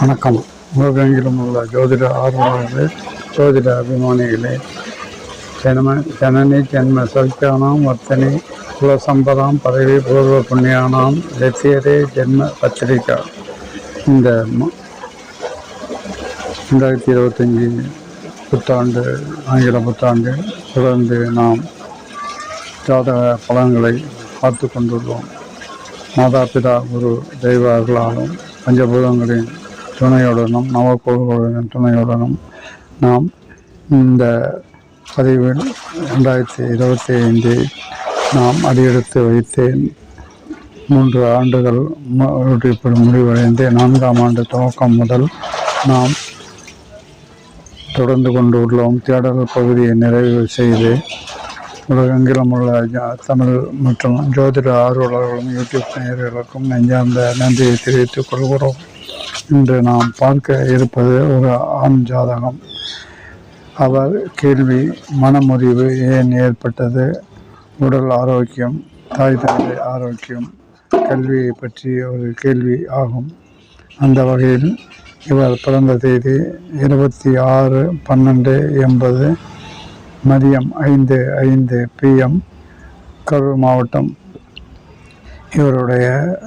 வணக்கம். உலகெங்கிலும் உள்ள ஜோதிட ஆர்வலர்களே ஜோதிட அபிமானிகளே ஜனம ஜனனி ஜென்ம சௌக்கியானாம் வர்த்தனி குலசம்பதாம் பதவி பூர்வ புண்ணியானாம் லட்சியரே ஜென்ம பத்திரிகா. இந்த ரெண்டாயிரத்தி இருபத்தஞ்சி புத்தாண்டு ஆங்கில புத்தாண்டு தொடர்ந்து நாம் ஜாதக பலன்களை பார்த்து கொண்டுள்ளோம். மாதா பிதா குரு தெய்வர்களாலும் பஞ்சபூதங்களின் துணையுடனும் நவக்கோள்களின் துணையுடனும் நாம் இந்த பதிவில் ரெண்டாயிரத்தி இருபத்தி ஐந்தில் நாம் அடியெடுத்து வைத்தேன். மூன்று ஆண்டுகள் இப்படி முடிவடைந்து நான்காம் ஆண்டு துவக்கம் முதல் நாம் தொடர்ந்து கொண்டு உள்ளோம். தேடல் பகுதியை நிறைவு செய்து உலகெங்கிலும் உள்ள தமிழ் மற்றும் ஜோதிட ஆர்வலர்களும் யூடியூப் நேயர்களுக்கும் நெஞ்சார்ந்த நன்றியை தெரிவித்துக் கொள்கிறோம். இன்று நாம் பார்க்க இருப்பது ஒரு ஆண் ஜாதகம். அவர் கேள்வி மனமுறிவு ஏன் ஏற்பட்டது? உடல் ஆரோக்கியம் தாய் தந்தை ஆரோக்கியம் கல்வியை பற்றிய ஒரு கேள்வி ஆகும். அந்த வகையில் இவர் பிறந்த தேதி இருபத்தி ஆறு பன்னெண்டு எண்பது மதியம் ஐந்து ஐந்து பிஎம் கரூர் மாவட்டம். இவருடைய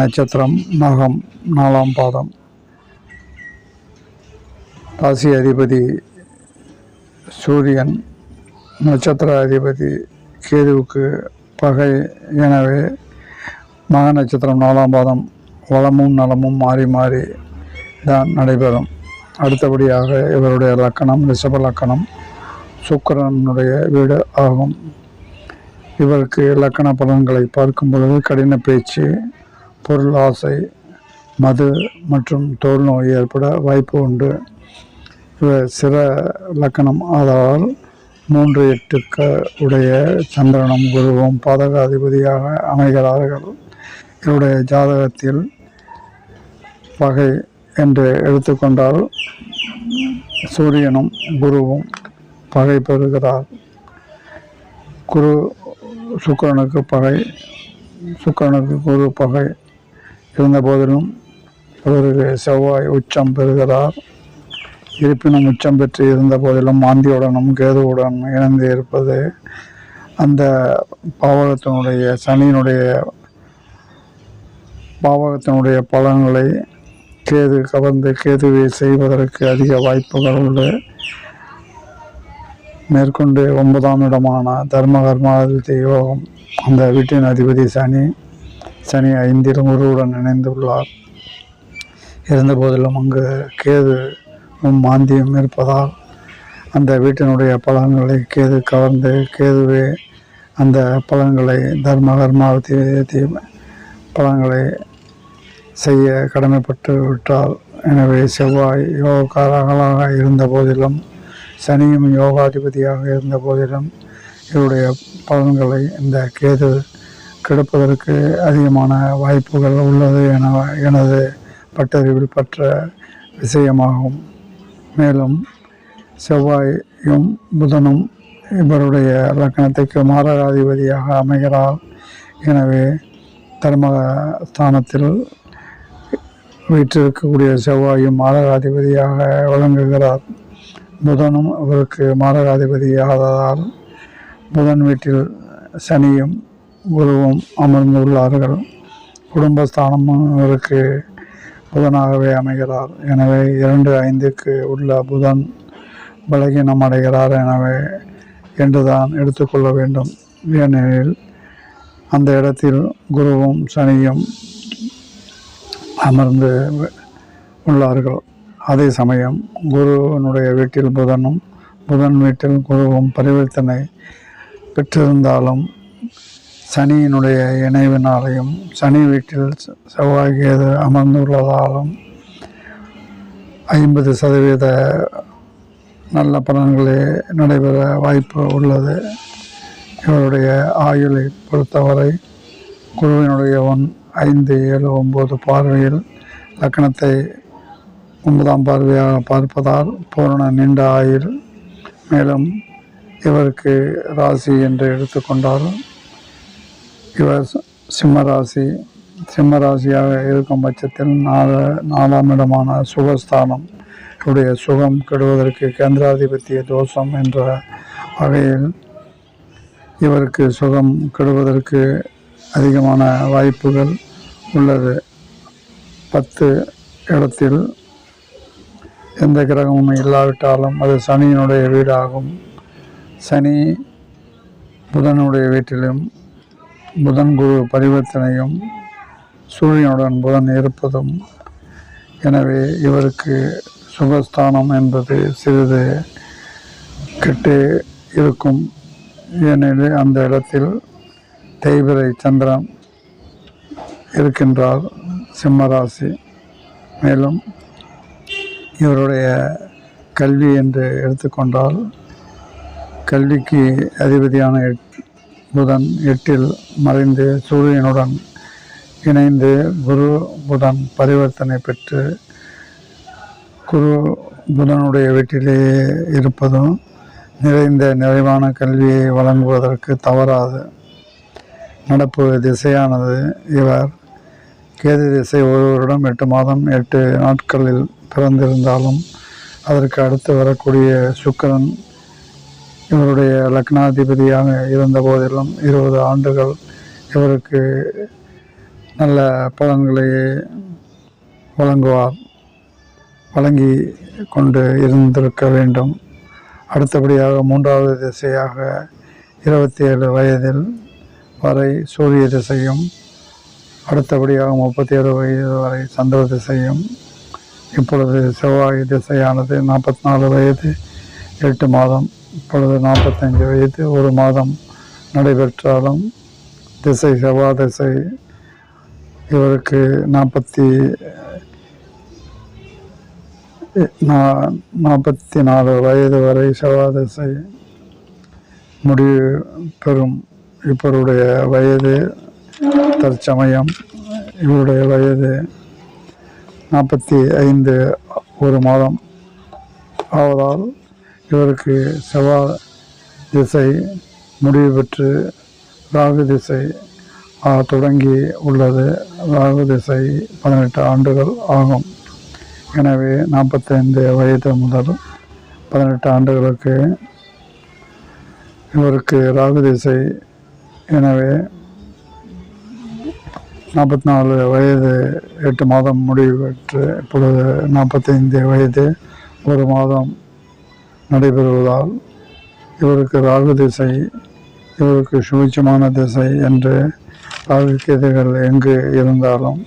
நட்சத்திரம் நகம் நாலாம் பாதம். ராசி அதிபதி சூரியன் நட்சத்திர அதிபதி கேதுவுக்கு பகை. எனவே மக நட்சத்திரம் நாலாம் பாதம் வளமும் நலமும் மாறி மாறி தான் நடைபெறும். அடுத்தபடியாக இவருடைய லக்கணம் ரிஷப லக்கணம் சுக்கிரனுடைய வீடு ஆகும். இவருக்கு இலக்கண பலன்களை பார்க்கும் பொழுது கடின பேச்சு பொருள் ஆசை மது மற்றும் தோல் நோய் ஏற்பட வாய்ப்பு உண்டு. சிற லக்கணம் ஆதலால் மூன்று எட்டுக்கு உடைய சந்திரனும் குருவும் பாதகாதிபதியாக அமைகிறார்கள். இவருடைய ஜாதகத்தில் பகை என்று எடுத்துக்கொண்டால் சூரியனும் குருவும் பகை பெறுகிறார். குரு சுக்கரனுக்கு பகை சுக்கரனுக்கு குரு பகை இருந்த போதிலும் இவருக்கு செவ்வாய் உச்சம் பெறுகிறார். இருப்பினும் உச்சம் பெற்று இருந்த போதிலும் மாந்தியுடனும் கேதுவுடன் இணைந்து இருப்பது அந்த பாவகத்தினுடைய சனியினுடைய பாவகத்தினுடைய பலன்களை கேது கவர்ந்து கேதுவை செய்வதற்கு அதிக வாய்ப்புகள் உண்டு. மேற்கொண்டு ஒன்பதாம் இடமான தர்ம கர்மாதிபதி யோகம் அந்த வீட்டின் அதிபதி சனி சனி ஐந்திலும் குருவுடன் இணைந்துள்ளார். இருந்த போதிலும் அங்கு கேது மாந்தியம் இருப்பதால் அந்த வீட்டினுடைய பலன்களை கேது கவர்ந்து கேதுவே அந்த பலன்களை தர்ம கர்மாவத்தி பலன்களை செய்ய கடமைப்பட்டு விட்டார் எனவே செவ்வாய் யோகக்காரர்களாக இருந்த போதிலும் சனியும் யோகாதிபதியாக இருந்த போதிலும் இவருடைய பலன்களை இந்த கேது கிடப்பதற்கு அதிகமான வாய்ப்புகள் உள்ளது என எனது பட்டறிவில் பெற்ற விஷயமாகும். மேலும் செவ்வாயும் புதனும் இவருடைய லக்கணத்துக்கு மாரகாதிபதியாக அமைகிறார். எனவே தர்மஸ்தானத்தில் வீற்றிருக்கக்கூடிய செவ்வாயும் மாரகாதிபதியாக விளங்குகிறார். புதனும் இவருக்கு மாரகாதிபதியாததால் புதன் வீட்டில் சனியும் குருவும் அமர்ந்துள்ளார்கள். குடும்பஸ்தானமும் இவருக்கு புதனாகவே அமைகிறார். எனவே இரண்டு ஐந்துக்கு உள்ள புதன் பலகீனம் அடைகிறார் எனவே என்றுதான் எடுத்துக்கொள்ள வேண்டும். ஏனெனில் அந்த இடத்தில் குருவும் சனியும் அமர்ந்து உள்ளார்கள். அதே சமயம் குருவினுடைய வீட்டில் புதனும் புதன் வீட்டில் குருவும் பரிவர்த்தனை பெற்றிருந்தாலும் சனியினுடைய இணைவினாலையும் சனி வீட்டில் செ- செவ்வாய் அமர்ந்துள்ளதாலும் ஐம்பது சதவீத நல்ல பலன்களே நடைபெற வாய்ப்பு உள்ளது. இவருடைய ஆயுளை பொறுத்தவரை குருவினுடைய ஒன் ஐந்து ஏழு ஒம்பது பார்வையில் லக்கணத்தை ஒன்பதாம் பார்வையாக பார்ப்பதால் பூரண நீண்ட ஆயுள். மேலும் இவருக்கு ராசி என்று எடுத்துக்கொண்டால் இவர் சிம்மராசி சிம்மராசியாக இருக்கும் பட்சத்தில் நாலு நாலாம் இடமான சுகஸ்தானம் உடைய சுகம் கெடுவதற்கு கேந்திராதிபத்திய தோஷம் என்ற வகையில் இவருக்கு சுகம் கெடுவதற்கு அதிகமான வாய்ப்புகள் உள்ளது. பத்து இடத்தில் எந்த கிரகமும் இல்லாவிட்டாலும் அது சனியினுடைய வீடாகும். சனி புதனுடைய வீட்டிலும் புதன் குரு பரிவர்த்தனையும் சூரியனுடன் புதன் இருப்பதும் எனவே இவருக்கு சுகஸ்தானம் என்பது சிறிது கெட்டு இருக்கும். ஏனெனில் அந்த இடத்தில் தேய்பிரை சந்திரன் இருக்கின்றார் சிம்மராசி. மேலும் இவருடைய கல்வி என்று எடுத்துக்கொண்டால் கல்விக்கு அதிபதியான புதன் எட்டில் மறைந்து சூரியனுடன் இணைந்து குரு புதன் பரிவர்த்தனை பெற்று குரு புதனுடைய வீட்டிலேயே இருப்பதும் நிறைந்த நிறைவான கல்வியை வழங்குவதற்கு தவறாது. நடப்பு திசையானது இவர் கேது திசை ஒரு வருடம் எட்டு மாதம் எட்டு நாட்களில் பிறந்திருந்தாலும் அதற்கு அடுத்து வரக்கூடிய சுக்கிரன் இவருடைய லக்னாதிபதியாக இருந்த போதிலும் இருபது ஆண்டுகள் இவருக்கு நல்ல பலன்களை வழங்குவார் வழங்கி கொண்டு இருந்திருக்க வேண்டும். அடுத்தபடியாக மூன்றாவது திசையாக இருபத்தி ஏழு வயதில் வரை சூரிய திசையும் அடுத்தபடியாக முப்பத்தி ஏழு வயது வரை சந்திர திசையும் இப்பொழுது செவ்வாய் திசையானது நாற்பத்தி நாலு வயது எட்டு மாதம். இப்பொழுது நாற்பத்தஞ்சு வயது ஒரு மாதம் நடைபெற்றாலும் திசை செவ்வாய் திசை. இவருக்கு நாற்பத்தி நா- நாற்பத்தி நாலு வயது வரை செவ்வாய் முடிவு பெறும். இவருடைய வயது தற்சமயம் இவருடைய வயது நாற்பத்தி ஐந்து ஒரு மாதம் ஆவதால் இவருக்கு செவ்வாய் திசை முடிவு பெற்று ராகு திசை தொடங்கி உள்ளது. ராகு திசை பதினெட்டு ஆண்டுகள் ஆகும். எனவே நாற்பத்தைந்து வயது முதல் பதினெட்டு ஆண்டுகளுக்கு இவருக்கு ராகு திசை. எனவே நாற்பத்தி நாலு வயது எட்டு மாதம் முடிவு பெற்று இப்பொழுது நாற்பத்தைந்து வயது ஒரு மாதம் நடைபெறுவதால் இவருக்கு ராகு திசை இவருக்கு சுபிச்சமான திசை என்று ராகு கேதுகள் எங்கு இருந்தாலும்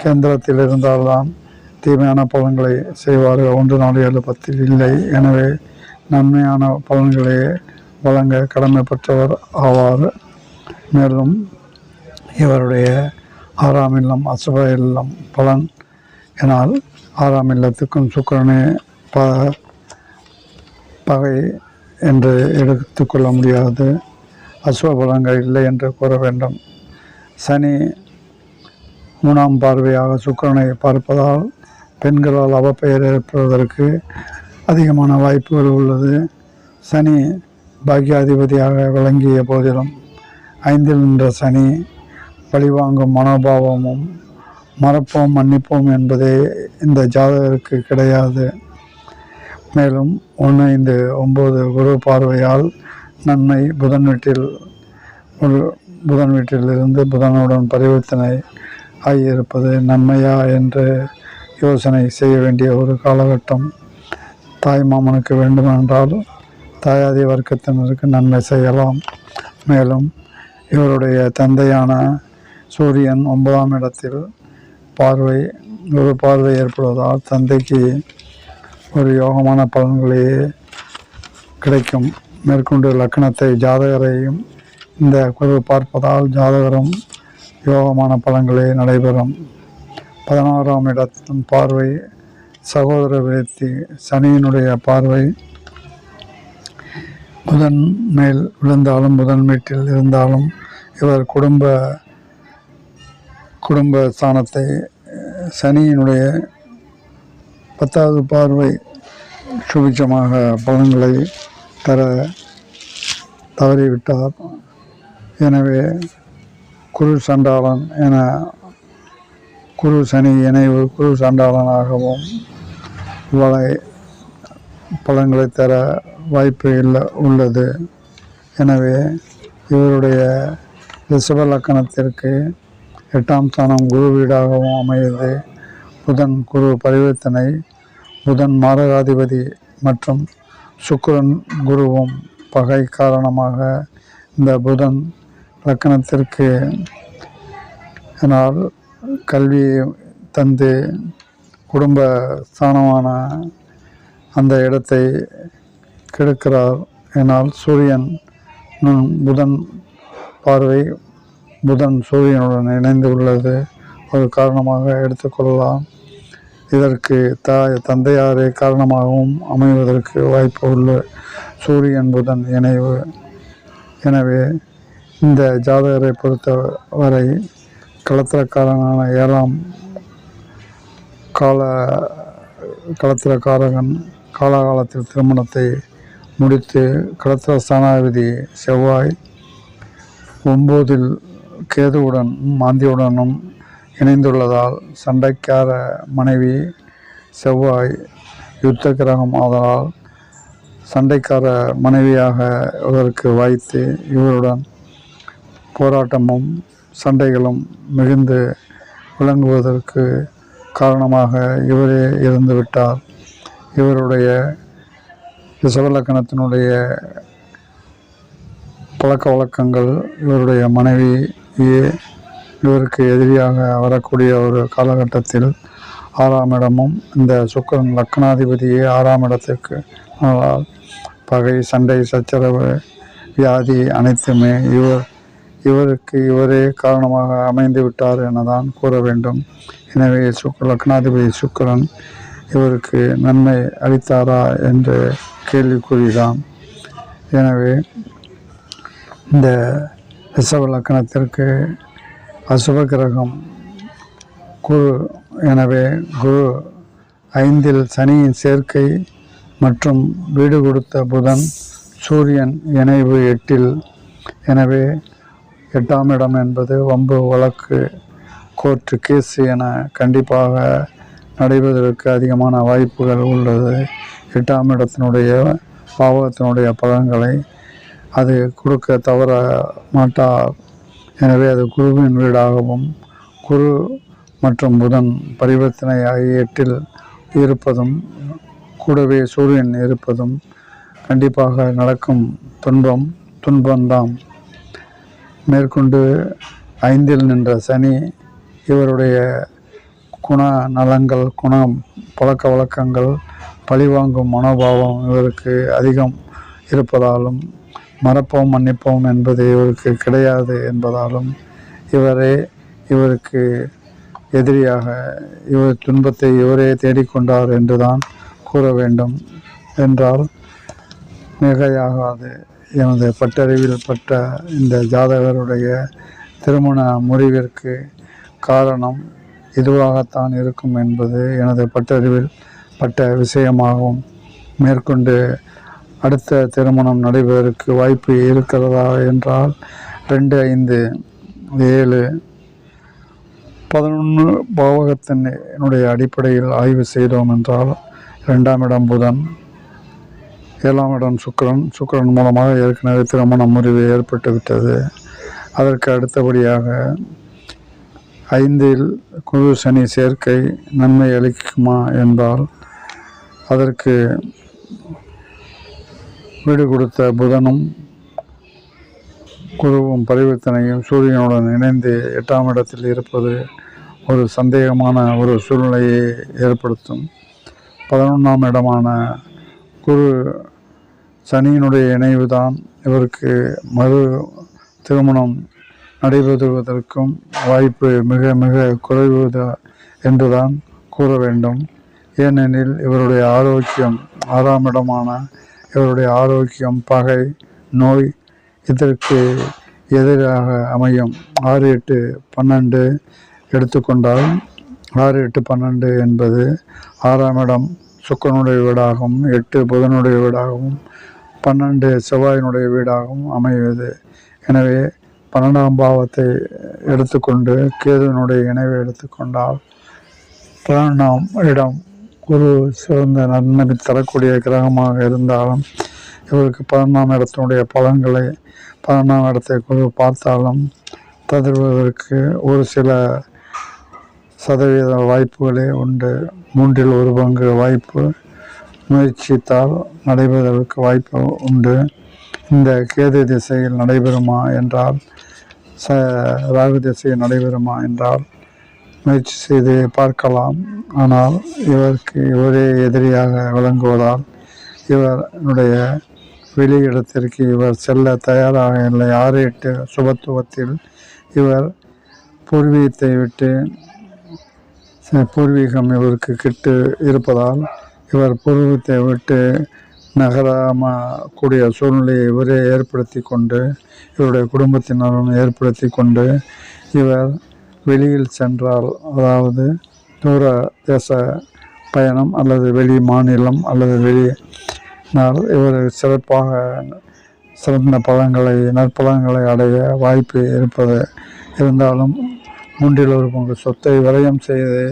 கேந்திரத்தில் இருந்தால்தான் தீமையான பலன்களை செய்வார்கள். ஒன்று நாலு ஏழு பத்தில் இல்லை. எனவே நன்மையான பலன்களை வழங்க கடமைப்பட்டவர் ஆவார். மேலும் இவருடைய ஆறாம் இல்லம் அசுப இல்லம் பலன். எனால் ஆறாம் இல்லத்துக்கும் சுக்கரனே ப பகை என்று எடுத்துக்கொள்ள முடியாது. அசுப இல்லை என்று கூற வேண்டும். சனி மூணாம் பார்வையாக சுக்கிரனை பார்ப்பதால் பெண்களால் அவப்பெயர் ஏற்படுவதற்கு அதிகமான வாய்ப்புகள் உள்ளது. சனி பாக்கியாதிபதியாக விளங்கிய போதிலும் ஐந்தில் நின்ற சனி பழிவாங்கும் மனோபாவமும் மறப்போம் மன்னிப்போம் என்பதே இந்த ஜாதகருக்கு கிடையாது. மேலும் ஒன்று ஐந்து ஒம்பது குரு பார்வையால் நன்மை புதன் வீட்டில் புதன் வீட்டிலிருந்து புதனுடன் பரிவர்த்தனை ஆகியிருப்பது நன்மையா என்று யோசனை செய்ய வேண்டிய ஒரு காலகட்டம். தாய் மாமனுக்கு வேண்டுமென்றால் தாயாதி வர்க்கத்தினருக்கு நன்மை செய்யலாம். மேலும் இவருடைய தந்தையான சூரியன் ஒன்பதாம் இடத்தில் பார்வை ஒரு பார்வை ஏற்படுவதால் தந்தைக்கு ஒரு யோகமான பலன்களையே கிடைக்கும். மேற்கொண்டு லக்கணத்தை ஜாதகரையும் இந்த குழு பார்ப்பதால் ஜாதகரும் யோகமான பலன்களே நடைபெறும். பதினாறாம் இடத்தின் பார்வை சகோதர விருத்தி சனியினுடைய பார்வை. புதன் மேல் விழுந்தாலும் புதன் வீட்டில் இருந்தாலும் இவர் குடும்ப குடும்ப ஸ்தானத்தை சனியினுடைய பத்தாவது பார்வை சுபிச்சமாக பலன்களை தர தவறிவிட்டார். எனவே குரு சண்டாளன் என குரு சனி இணைவு குரு சண்டாளனாகவும் வலை பழங்களை தர வாய்ப்பு இல்லை உள்ளது. எனவே இவருடைய ரிஷப லக்கணத்திற்கு எட்டாம் ஸ்தானம் குரு வீடாகவும் அமையுது. புதன் குரு பரிவர்த்தனை புதன் மாரகாதிபதி மற்றும் சுக்கிரன் குருவும் பகை காரணமாக இந்த புதன் லக்கணத்திற்கு ஆனால் கல்வியை தந்து குடும்ப ஸ்தானமான அந்த இடத்தை கெடுக்கிறார். ஏனால் சூரியன் புதன் பார்வை புதன் சூரியனுடன் இணைந்து உள்ளது. ஒரு காரணமாக எடுத்துக்கொள்ளலாம் இதற்கு தாய் தந்தையாரே காரணமாகவும் அமைவதற்கு வாய்ப்பு உள்ள சூரியன் புதன் இணைவு. எனவே இந்த ஜாதகரை பொறுத்தவரை களத்திரக்காரனான ஏழாம் கால களத்திரக்காரகன் காலகாலத்தில் திருமணத்தை முடித்து களத்திர ஸ்தானாதிபதி செவ்வாய் ஒம்போதில் கேதுவுடன் மாந்தியுடனும் இணைந்துள்ளதால் சண்டைக்கார மனைவி செவ்வாய் யுத்த கிரகம் ஆதலால் சண்டைக்கார மனைவியாக இவருக்கு வாய்த்து இவருடன் போராட்டமும் சண்டைகளும் மிகுந்து விளங்குவதற்கு காரணமாக இவரே இருந்துவிட்டார் இவருடைய ரிஷபலக்கணத்தினுடைய பழக்க வழக்கங்கள் இவருடைய மனைவியே இவருக்கு எதிரியாக வரக்கூடிய ஒரு காலகட்டத்தில் ஆறாம் இடமும் இந்த சுக்கிரன் லக்னாதிபதியே ஆறாம் இடத்திற்கு. பகை சண்டை சச்சரவு வியாதி அனைத்துமே இவர் இவருக்கு இவரே காரணமாக அமைந்து விட்டார் எனதான் கூற வேண்டும். எனவே சுக் லக்னாதிபதி சுக்கிரன் இவருக்கு நன்மை அளித்தாரா என்று கேள்விக்குறிதான். எனவே இந்த ரிஷப லக்கணத்திற்கு அசுப கிரகம் குரு எனவே குரு ஐந்தில் சனியின் சேர்க்கை மற்றும் வீடு கொடுத்த புதன் சூரியன் இணைவு எட்டில். எனவே எட்டாம் இடம் என்பது வம்பு வழக்கு கோர்ட்டு கேஸ் என கண்டிப்பாக நடைபெறுவதற்கு அதிகமான வாய்ப்புகள் உள்ளது. எட்டாம் இடத்தினுடைய பாவகத்தினுடைய பலன்களை அது கொடுக்க தவற மாட்டார் எனவே அது குருவின் வீடாகவும் குரு மற்றும் புதன் பரிவர்த்தனை ஆகிய எட்டில் இருப்பதும் கூடவே சூரியன் இருப்பதும் கண்டிப்பாக நடக்கும் துன்பம் துன்பம்தான் மேற்கொண்டு ஐந்தில் நின்ற சனி இவருடைய குண நலங்கள் குணம் பழக்க வழக்கங்கள் பழிவாங்கும் மனோபாவம் இவருக்கு அதிகம் இருப்பதாலும் மறப்போம் மன்னிப்போம் என்பது இவருக்கு கிடையாது என்பதாலும் இவரே இவருக்கு எதிரியாக இவர் துன்பத்தை இவரே தேடிக்கொண்டார் என்றுதான் கூற வேண்டும் என்றால் மிகையாகாது. எனது பட்டறிவில் பட்ட இந்த ஜாதகருடைய திருமண முறிவிற்கு காரணம் இதுவாகத்தான் இருக்கும் என்பது எனது பட்டறிவில் பட்ட விஷயமாகும் மேற்கொண்டு அடுத்த திருமணம் நடைபெறற்கு வாய்ப்பு இருக்கிறதா என்றால் ரெண்டு ஐந்து ஏழு பதினொன்று பாவகத்தினுடைய அடிப்படையில் ஆய்வு செய்தோம் என்றால் ரெண்டாம் இடம் புதன் ஏழாம் இடம் சுக்கரன். சுக்கரன் மூலமாக ஏற்கனவே திருமண முறிவு ஏற்பட்டு விட்டது அதற்கு அடுத்தபடியாக ஐந்தில் குரு சனி சேர்க்கை நன்மை அளிக்குமா என்றால் அதற்கு வீடு கொடுத்த புதனும் குருவும் பரிவர்த்தனையும் சூரியனுடன் இணைந்து எட்டாம் இடத்தில் இருப்பது ஒரு சந்தேகமான ஒரு சூழ்நிலையை ஏற்படுத்தும். பதினொன்றாம் இடமான குரு சனியினுடைய இணைவுதான். இவருக்கு மறு திருமணம் நடைபெறுவதற்கும் வாய்ப்பு மிக மிக குறைவு என்றுதான் கூற வேண்டும். ஏனெனில் இவருடைய ஆரோக்கியம் ஆறாம் இடமான இவருடைய ஆரோக்கியம் பகை நோய் இதற்கு எதிராக அமையும். ஆறு எட்டு பன்னெண்டு எடுத்துக்கொண்டால் ஆறு எட்டு பன்னெண்டு என்பது ஆறாம் இடம். சுக்கனுடைய வீடாகவும் எட்டு புதனுடைய வீடாகவும் பன்னெண்டு செவ்வாயினுடைய வீடாகவும் அமைவது. எனவே பன்னெண்டாம் பாவத்தை எடுத்துக்கொண்டு கேதுவனுடைய இணைவை எடுத்துக்கொண்டால் பன்னெண்டாம் இடம். குரு சிறந்த நன்மை தரக்கூடிய கிரகமாக இருந்தாலும் இவருக்கு பதினொன்றாம் இடத்தினுடைய பலன்களை பதினாம் இடத்தை குழு பார்த்தாலும் தருவதற்கு ஒரு சில சதவீத வாய்ப்புகளே உண்டு. மூன்றில் ஒரு பங்கு வாய்ப்பு முயற்சித்தால் நடைபெறுவதற்கு வாய்ப்பு உண்டு. இந்த கேது திசையில் நடைபெறுமா என்றால் ச ராகு திசையில் நடைபெறுமா என்றால் முயற்சி செய்து பார்க்கலாம். ஆனால் இவருக்கு இவரே எதிரியாக விளங்குவதால் இவருடைய வெளியிடத்திற்கு இவர் செல்ல தயாராக இல்லை. ஆறு எட்டு சுபத்துவத்தில் இவர் பூர்வீகத்தை விட்டு பூர்வீகம் இவருக்கு கிட்டு இருப்பதால் இவர் பூர்வீகத்தை விட்டு நகராம கூடிய சூழ்நிலையை இவரே ஏற்படுத்தி கொண்டு இவருடைய குடும்பத்தினரும் ஏற்படுத்தி கொண்டு இவர் வெளியில் சென்றால் அதாவது தூர தேச பயணம் அல்லது வெளி மாநிலம் அல்லது வெளி நாள் இவர் சிறப்பாக சிறந்த பலன்களை நற்பலன்களை அடைய வாய்ப்பு இருப்பது இருந்தாலும் மூன்றில் ஒரு பங்கு சொத்தை விரயம் செய்து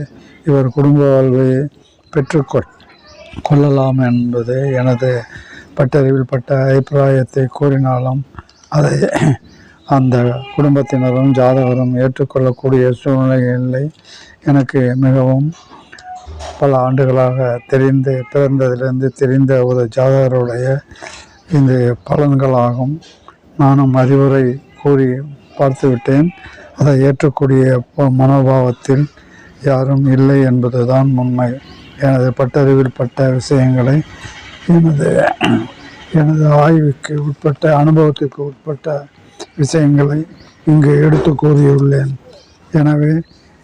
இவர் குடும்ப வாழ்வை பெற்றுக்கொள் கொள்ளலாம் என்பது எனது பட்டறிவில் பட்ட அபிப்பிராயத்தை கூறினாலும் அதை அந்த குடும்பத்தினரும் ஜாதகரும் ஏற்றுக்கொள்ளக்கூடிய சூழ்நிலை இல்லை. எனக்கு மிகவும் பல ஆண்டுகளாக தெரிந்து பிறந்ததிலிருந்து தெரிந்த ஒரு ஜாதகருடைய இந்த பலன்களாகும். நானும் அறிவுரை கூறி பார்த்துவிட்டேன். அதை ஏற்றக்கூடிய மனோபாவத்தில் யாரும் இல்லை என்பதுதான் உண்மை. எனது பட்டறிவில் பட்ட விஷயங்களை எனது எனது ஆய்வுக்கு உட்பட்ட அனுபவத்துக்கு உட்பட்ட விஷயங்களை இங்கு எடுத்து கூறியுள்ளேன். எனவே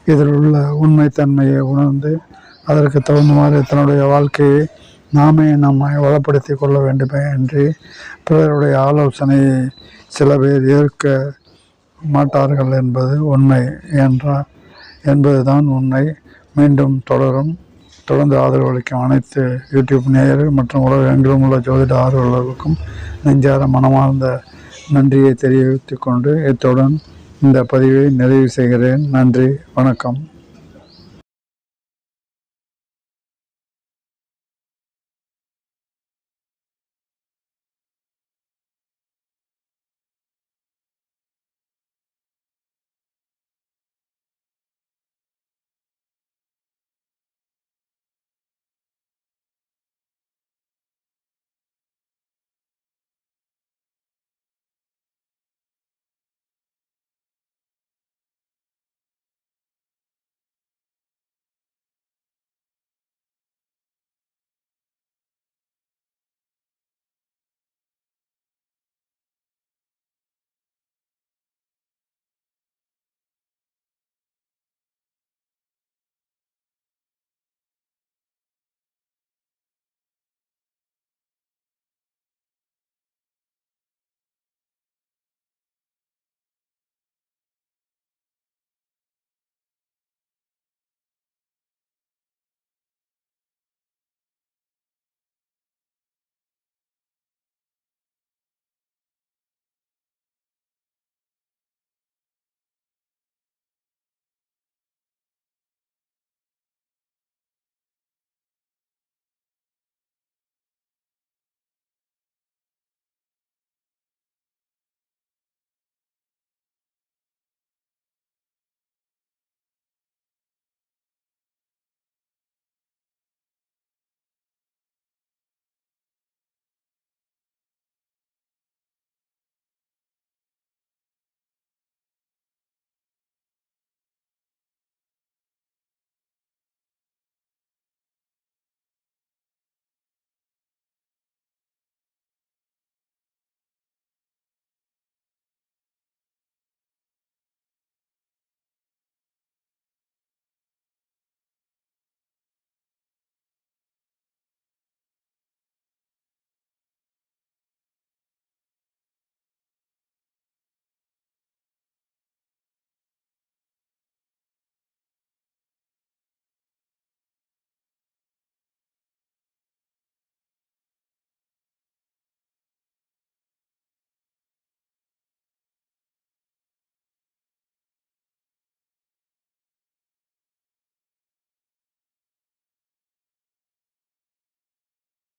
இதில் உள்ள உண்மைத்தன்மையை உணர்ந்து அதற்கு தகுந்தமாறு தன்னுடைய வாழ்க்கையை நாமே நம்மை வளப்படுத்தி கொள்ள வேண்டுமே என்று பிறருடைய ஆலோசனையை சில பேர் ஏற்க மாட்டார்கள் என்பது உண்மை என்றால் என்பதுதான் உண்மை. மீண்டும் தொடரும். தொடர்ந்து ஆதரவளிக்கும் அனைத்து யூடியூப் நேயர்கள் மற்றும் உலக எங்கிலும் உள்ள ஜோதிட ஆர்வலர்களுக்கும் நெஞ்சார மனமார்ந்த நன்றியை தெரிவித்துக்கொண்டு இத்துடன் இந்த பதிவை நிறைவு செய்கிறேன். நன்றி வணக்கம்.